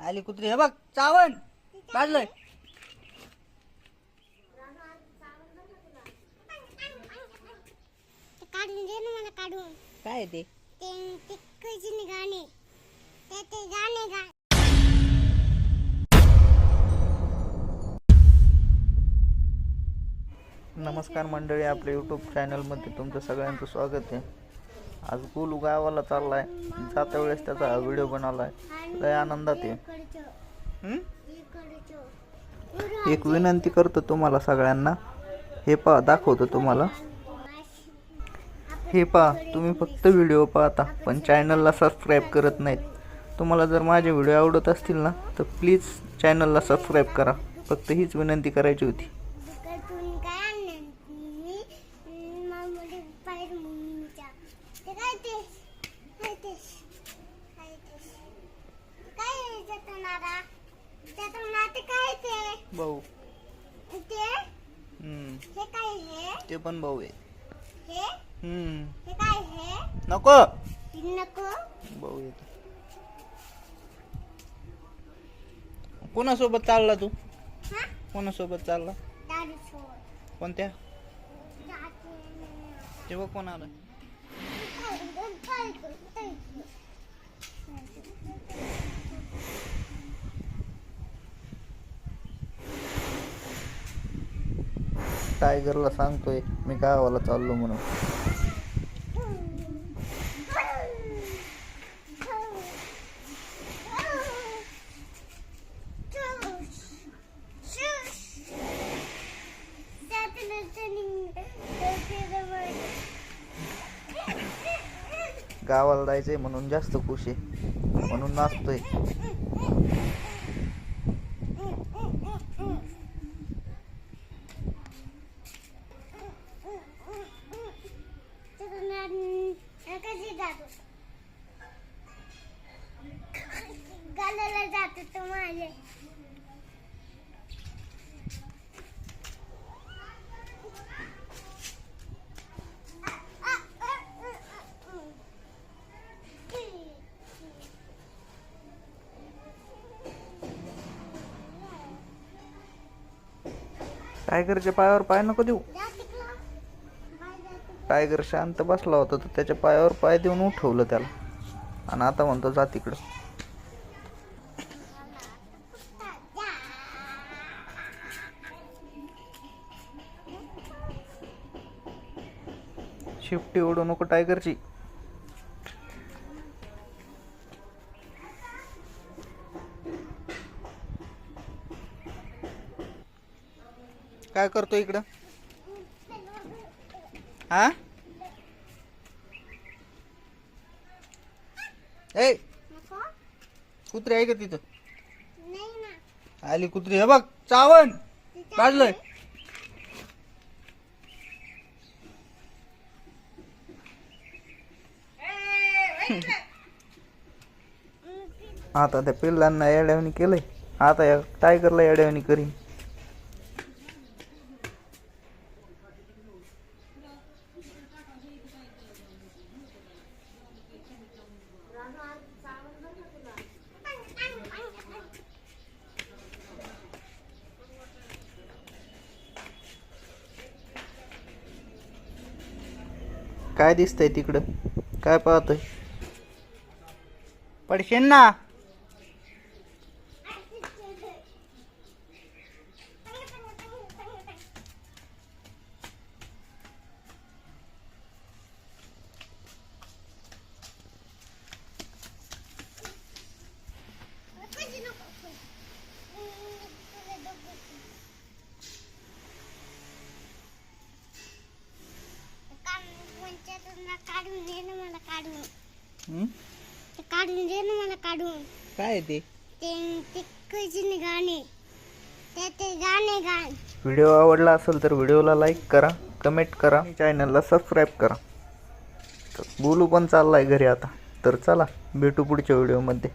आली कुत्री. हे बघ चावण. काढलंय ते काढून दे ना मला काढून. काय ते? ते ते कजीने गाणे. ते ते गाणे गा नमस्कार मंडळी आपल्या यूट्यूब चॅनलमध्ये तुमचं सगळ्यांचं स्वागत आहे. आज गोलू गावाला चाललाय. जाता वेळेस त्याचा व्हिडिओ बनवलाय. लय आनंदात आहे. एक विनंती करतो तुम्हाला सगळ्यांना. हे पहा दाखवतो तुम्हाला. हे पहा तुम्ही फक्त व्हिडिओ पाहता पण चॅनलला सबस्क्राईब करत नाहीत. तुम्हाला जर माझे व्हिडिओ आवडत असतील ना तर प्लीज चॅनलला सबस्क्राईब करा. फक्त हीच विनंती करायची होती. भाऊ. ते ते पण भाऊ आहे. नको नको. भाऊ येतो कोणासोबत चालला तू? कोणासोबत चालला? कोणत्या? तेव्हा कोण आलं? टायगरला सांगतोय मी गावाला चाललो म्हणून. गावाला जायचंय म्हणून जास्त खुश आहे म्हणून नाचतोय. माझे टायगरच्या पायावर पाय नको देऊ. टायगर शांत बसला होता तर त्याच्या पायावर पाय देऊन उठवलं त्याला. आणि आता म्हणतो जा तिकडं. शिफ्टी ओढू नको टायगरची. काय करतो इकडं? हा? ए! कुत्री आहे का तिथं? आली कुत्री. हे बघ चावण काढलंय. आता त्या पिल्लांना येड्यावणी केलंय. आता या टायगरला येड्यावणी करीन. काय दिसतंय तिकडं? काय पाहतोय? पडशेन ना काढून दे ना मला काढून हं? ते काढून दे ना मला काढून. काय आहे ते? ते गाणे. ते ते गाणे गाण. व्हिडिओ आवडला असेल तर व्हिडिओला लाईक करा कमेंट करा चॅनलला सबस्क्राईब करा. तर बोलू पण चाललाय घरी आता. तर चला भेटू पुढच्या व्हिडिओमध्ये.